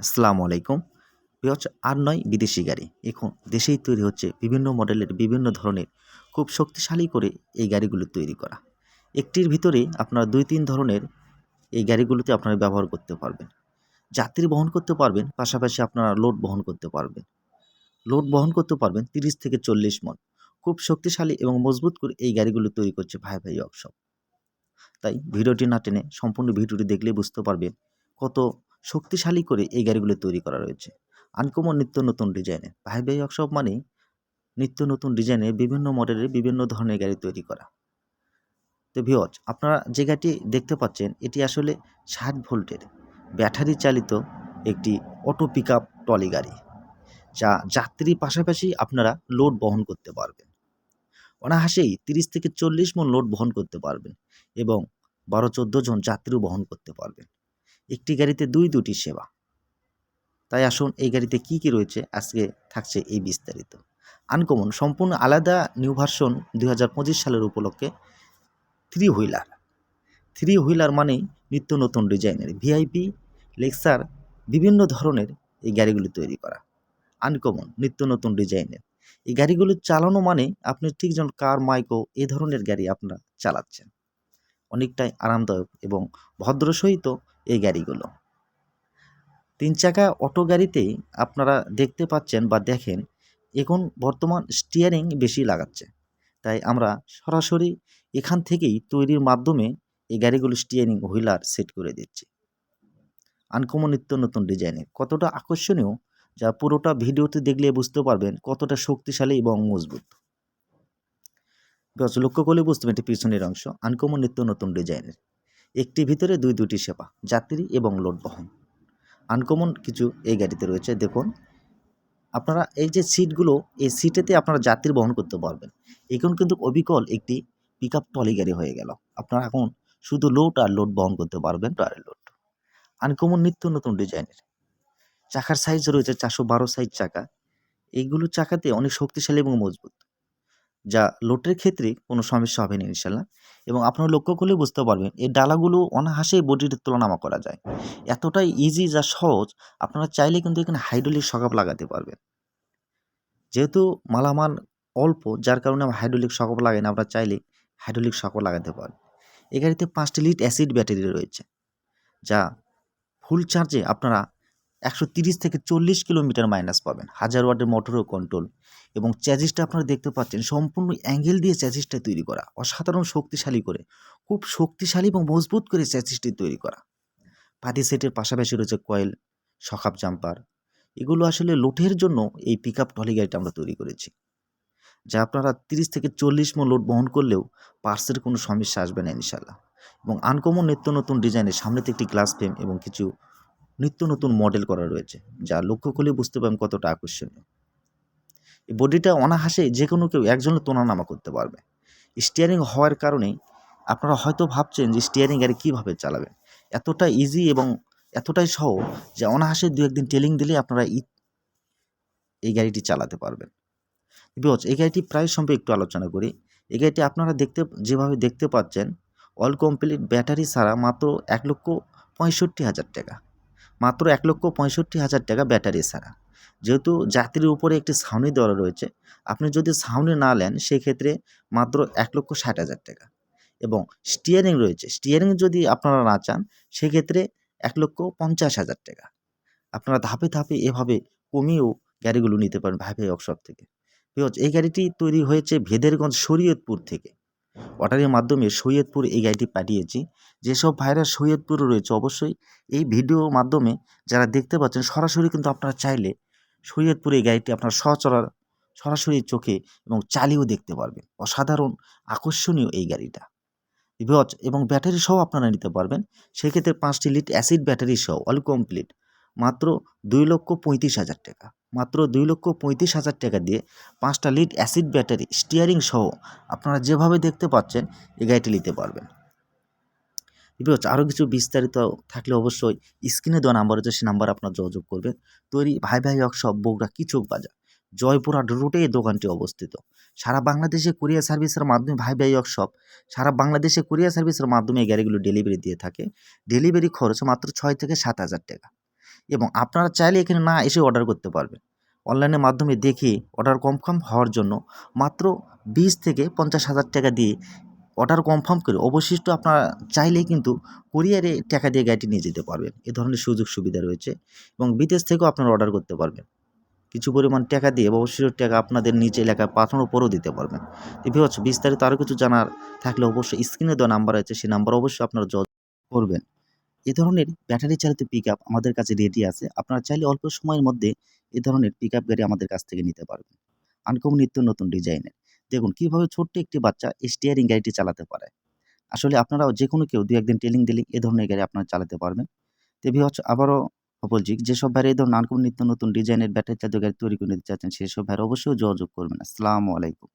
আসসালামু আলাইকুম। হচ্ছে আর নয় বিদেশি গাড়ি। এখন দেশেই তৈরি হচ্ছে বিভিন্ন মডেলের বিভিন্ন ধরনের খুব শক্তিশালী করে এই গাড়িগুলো তৈরি করা। একটির ভিতরে আপনারা দুই তিন ধরনের এই গাড়িগুলোতে আপনারা ব্যবহার করতে পারবেন। যাত্রী বহন করতে পারবেন, পাশাপাশি আপনারা লোড বহন করতে পারবেন। লোড বহন করতে পারবেন তিরিশ থেকে চল্লিশ মন। খুব শক্তিশালী এবং মজবুত করে এই গাড়িগুলো তৈরি করছে ভাই ভাই ওয়ার্কশপ। তাই ভিডিওটি না টেনে সম্পূর্ণ ভিডিওটি দেখলে বুঝতে পারবেন কত শক্তিশালী করে এই গাড়িগুলো তৈরি করা রয়েছে। আনকমন নিত্য নতুন ডিজাইনে ভাই ভাই ওয়ার্কশপ মানে নিত্য নতুন ডিজাইনে বিভিন্ন মডেলের বিভিন্ন ধরনের গাড়ি তৈরি করা। তো ভিওজ আপনারা যে গাড়িটি দেখতে পাচ্ছেন, এটি আসলে ষাট ভোল্টের ব্যাটারি চালিত একটি অটো পিক আপ ট্রলি গাড়ি, যা যাত্রী পাশাপাশি আপনারা লোড বহন করতে পারবেন। অনাহাসেই তিরিশ থেকে চল্লিশ মন লোড বহন করতে পারবেন এবং বারো চোদ্দ জন যাত্রীও বহন করতে পারবেন। একটি গাড়িতে দুই, দুটি সেবা। তাই আসুন এই গাড়িতে কি কি রয়েছে, আজকে থাকছে এই বিস্তারিত। আনকমন, সম্পূর্ণ আলাদা নিউ ভার্সন দুই হাজার পঁচিশ সালের উপলক্ষে থ্রি হুইলার। থ্রি হুইলার মানেই নিত্য নতুন ডিজাইনের ভিআইপি, লেক্সার, বিভিন্ন ধরনের এই গাড়িগুলি তৈরি করা। আনকমন, নিত্য নতুন ডিজাইনের। এই গাড়িগুলো চালানো মানে আপনি ঠিক যেন কার, মাইকো এ ধরনের গাড়ি আপনারা চালাচ্ছেন। অনেকটাই আরামদায়ক এবং ভদ্র সহিত এই গাড়িগুলো। তিন চাকা অটো গাড়িতেই আপনারা দেখতে পাচ্ছেন বা দেখেন, এখন বর্তমান স্টিয়ারিং বেশি লাগাচ্ছে। তাই আমরা সরাসরি এখান থেকেই তৈরির মাধ্যমে এই গাড়িগুলো স্টিয়ারিং হুইলার সেট করে দিচ্ছি। আনকমন নিত্য নতুন ডিজাইনে কতটা আকর্ষণীয় যা পুরোটা ভিডিওতে দেখলে বুঝতে পারবেন কতটা শক্তিশালী এবং মজবুত। লক্ষ্য করলে বুঝতে পারবেন এটি পিছনের অংশ। আনকমন নিত্য নতুন ডিজাইনের একটি ভিতরে দুই দুটি সেবা, যাত্রী এবং লোড বহন আনকমন কিছু এই গাড়িতে রয়েছে, দেখুন। আপনারা এই যে সিটগুলো, এই সিটেতে আপনারা যাত্রী বহন করতে পারবেন। এখন কিন্তু অবিকল একটি পিক আপ টলি গাড়ি হয়ে গেল। আপনারা এখন শুধু লোড আর লোড বহন করতে পারবেন আর লোড আনকমন নিত্য নতুন ডিজাইনের। চাকার সাইজ রয়েছে চারশো বারো সাইজ চাকা। এইগুলো চাকাতে অনেক শক্তিশালী এবং মজবুত। যা লোটের ক্ষেত্রে কোনো সমস্যা হবে না ইনশাল্লাহ এবং আপনারা লক্ষ্য করলে বুঝতে পারবেন, এই ডালাগুলো অনাহাসেই বডির তুলনামা করা যায়। এতটাই ইজি যা সহজ, আপনারা চাইলে কিন্তু এখানে হাইড্রোলিক সকাপ লাগাতে পারবেন। যেহেতু মালামাল অল্প, যার কারণে আমরা হাইড্রোলিক সকাপ লাগাই না, আমরা চাইলে হাইড্রোলিক সকাপ লাগাতে পারি। এ গাড়িতে পাঁচটি লিট অ্যাসিড ব্যাটারি রয়েছে, যা ফুল চার্জে আপনারা একশো তিরিশ থেকে চল্লিশ কিলোমিটার মাইনাস পাবেন। হাজার ওয়াটের মোটরও কন্ট্রোল এবং চ্যাজিসটা আপনারা দেখতে পাচ্ছেন, সম্পূর্ণ অ্যাঙ্গেল দিয়ে চ্যাজিসটা তৈরি করা। অসাধারণ শক্তিশালী করে। খুব শক্তিশালী এবং মজবুত করে চ্যাজিসটি তৈরি করা। পাতি সেটের পাশাপাশি রয়েছে কয়েল সকাপ জাম্পার এগুলো আসলে লোটের জন্য এই পিক আপ টলি গাড়িটা আমরা তৈরি করেছি। যা আপনারা তিরিশ থেকে চল্লিশ মো লোড বহন করলেও পার্সের কোনো সমস্যা আসবে না ইনশাল্লাহ এবং আনকমন নিত্য নতুন ডিজাইনের সামনেতে একটি গ্লাস ফ্রেম এবং কিছু নিত্য নতুন মডেল করা রয়েছে, যা লক্ষ্য করলে বুঝতে পারেন কতটা আকর্ষণীয়। এই বডিটা অনাহাসে যে কোনো কেউ একজনের তোলানামা করতে পারবে। স্টিয়ারিং হওয়ার কারণেই আপনারা হয়তো ভাবছেন যে স্টিয়ারিং গাড়ি কীভাবে চালাবেন। এতটা ইজি এবং এতটাই সহজ যে অনাহাসে দু একদিন টেলিং দিলে আপনারা এই গাড়িটি চালাতে পারবেন। বিকজ এই গাড়িটি প্রায় সম্পর্কে একটু আলোচনা করি। এই গাড়িটি আপনারা দেখতে, যেভাবে দেখতে পাচ্ছেন অল কমপ্লিট ব্যাটারি ছাড়া মাত্র এক লক্ষ পঁয়ষট্টি হাজার টাকা। মাত্র এক লক্ষ পঁয়ষট্টি হাজার টাকা ব্যাটারি ছাড়া যেহেতু যাত্রীর উপরে একটি ছাউনি দেওয়া রয়েছে, আপনি যদি ছাউনি না নেন, সেক্ষেত্রে মাত্র এক লক্ষ ষাট হাজার টাকা। এবং স্টিয়ারিং রয়েছে স্টিয়ারিং যদি আপনারা না চান, সেক্ষেত্রে এক লক্ষ পঞ্চাশ হাজার টাকা। আপনারা ধাপে ধাপে এভাবে কমিয়েও গাড়িগুলো নিতে পারেন ভাই ভাই ওয়ার্কশপ থেকে। বিকজ এই গাড়িটি তৈরি হয়েছে ভেদেরগঞ্জ শরীয়তপুর থেকে। অর্ডারের মাধ্যমে সৈয়দপুর এই গাড়িটি পাঠিয়েছি। যেসব ভাইরা সৈয়দপুরে রয়েছে অবশ্যই এই ভিডিওর মাধ্যমে যারা দেখতে পাচ্ছেন, সরাসরি কিন্তু আপনারা চাইলে সৈয়দপুর এই গাড়িটি আপনার সচরার সরাসরি চোখে এবং চালিয়েও দেখতে পারবেন। অসাধারণ, আকর্ষণীয় এই গাড়িটা। বিভজ এবং ব্যাটারি সহ আপনারা নিতে পারবেন। সেক্ষেত্রে পাঁচটি লিট অ্যাসিড ব্যাটারি সহ, অল কমপ্লিট। মাত্র দুই লক্ষ পঁয়ত্রিশ হাজার টাকা। মাত্র দুই লক্ষ পঁয়ত্রিশ হাজার টাকা দিয়ে পাঁচটা লিড অ্যাসিড ব্যাটারি স্টিয়ারিং সহ আপনারা যেভাবে দেখতে পাচ্ছেন, এই গাড়িটি নিতে পারবেন। বিপজ আরও কিছু বিস্তারিত থাকলে অবশ্যই স্ক্রিনে দেওয়া নাম্বার হচ্ছে সে নাম্বার আপনার যোগাযোগ করবেন। তৈরি ভাই ভাই ওয়ার্কশপ বগুড়া কিচক বাজার, জয়পুরহাট রুটে এই দোকানটি অবস্থিত। সারা বাংলাদেশে কুরিয়ার সার্ভিসের মাধ্যমে ভাই ভাই ওয়ার্কশপ সারা বাংলাদেশে কুরিয়ার সার্ভিসের মাধ্যমে এই গাড়িগুলো ডেলিভারি দিয়ে থাকে। ডেলিভারি খরচ মাত্র ছয় থেকে সাত হাজার টাকা। এবং আপনারা চাইলে এখানে না এসে অর্ডার করতে পারবেন। অনলাইনের মাধ্যমে দেখে অর্ডার কনফার্ম হওয়ার জন্য মাত্র বিশ থেকে পঞ্চাশ হাজার টাকা দিয়ে অর্ডার কনফার্ম করে অবশিষ্ট আপনারা চাইলেই কিন্তু কুরিয়ারে টাকা দিয়ে গাড়িটি নিয়ে যেতে পারবেন। এ ধরনের সুযোগ সুবিধা রয়েছে এবং বিদেশ থেকেও আপনারা অর্ডার করতে পারবেন। কিছু পরিমাণ টাকা দিয়ে অবশিষ্ট টাকা আপনাদের নিচে এলাকায় পাঠানোর পরও দিতে পারবেন। হচ্ছে বিস্তারিত আরও কিছু জানার থাকলে অবশ্যই স্ক্রিনে দেওয়া নাম্বার আছে সেই নাম্বার অবশ্যই আপনারা যোগাযোগ করবেন। এ ধরনের ব্যাটারি চালিত পিক আমাদের কাছে রেডি আছে। আপনারা চাইলে অল্প সময়ের মধ্যে এ ধরনের পিক গাড়ি আমাদের কাছ থেকে নিতে পারবেন। আনকমন নিত্য নতুন ডিজাইনের। দেখুন, কীভাবে ছোট্ট একটি বাচ্চা স্টিয়ারিং গাড়িটি চালাতে পারে। আসলে আপনারাও যে কোনো কেউ দু একদিন টেলিং দিলে এ ধরনের গাড়ি আপনারা চালাতে পারবেন। তো হচ্ছে আবারও বলছি, যেসব ভাইরা এই ধরনের আনকমন নিত্য নতুন ডিজাইনের ব্যাটারি চালিত গাড়ি তৈরি করে নিতে চাচ্ছেন, সেসব ভাইরা অবশ্যই যোগাযোগ করবেন। আসসালামু আলাইকুম।